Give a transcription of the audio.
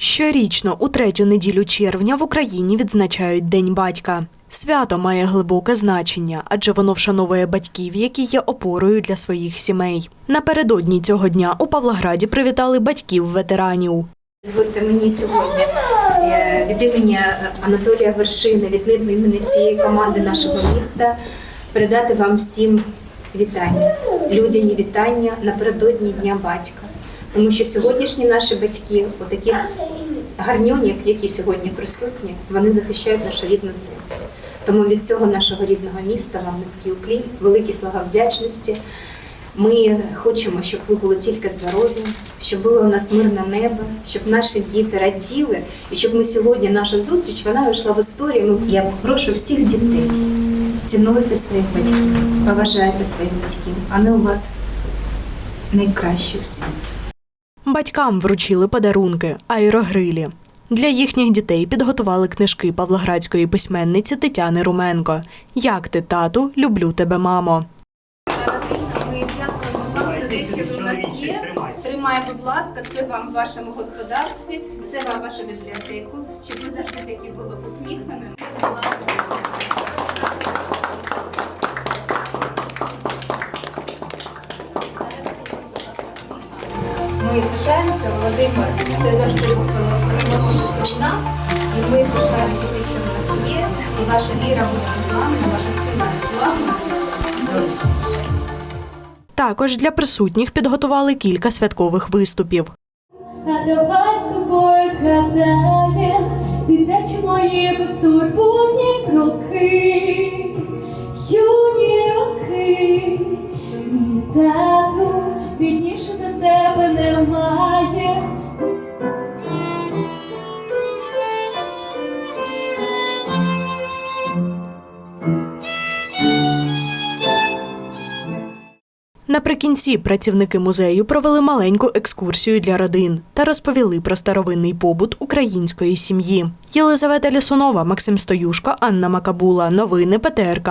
Щорічно у третю неділю червня в Україні відзначають День батька. Свято має глибоке значення, адже воно вшановує батьків, які є опорою для своїх сімей. Напередодні цього дня у Павлограді привітали батьків ветеранів. Дозвольте мені сьогодні е, від імені Анатолія Вершини, від імені всієї команди нашого міста передати вам всім вітання, людяні вітання напередодні Дня батька. Тому що сьогоднішні наші батьки, у таких гарньонях, які сьогодні присутні, вони захищають нашу рідну землю. Тому від всього нашого рідного міста вам низький уклін, великі слова вдячності. Ми хочемо, щоб ви були тільки здорові, щоб було у нас мирне небо, щоб наші діти раділи, і щоб ми сьогодні наша зустріч вона вийшла в історію. Я прошу всіх дітей цінуйте своїх батьків, поважайте своїх батьків. Вони у вас найкращі в світі. Батькам вручили подарунки, аерогрилі. Для їхніх дітей підготували книжки павлоградської письменниці Тетяни Руменко. Як ти, тату, люблю тебе, мамо. Дякуємо вам за те, що ви нас є. Тримай, будь ласка, це вам в вашому господарстві, це вам вашу бібліотеку, щоб ви завжди такі були усміхненими. Ми пишаємося, Володимир, це завжди був переможець у нас, і ми пишаємося те, що в нас є, і ваша віра буде незламна, ваша сила незламна. Також для присутніх підготували кілька святкових виступів. А давай з дитячі мої безтурботні кроки, Наприкінці працівники музею провели маленьку екскурсію для родин та розповіли про старовинний побут української сім'ї. Єлизавета Лісунова, Максим Стоюшко, Анна Макабула. Новини ПТРК.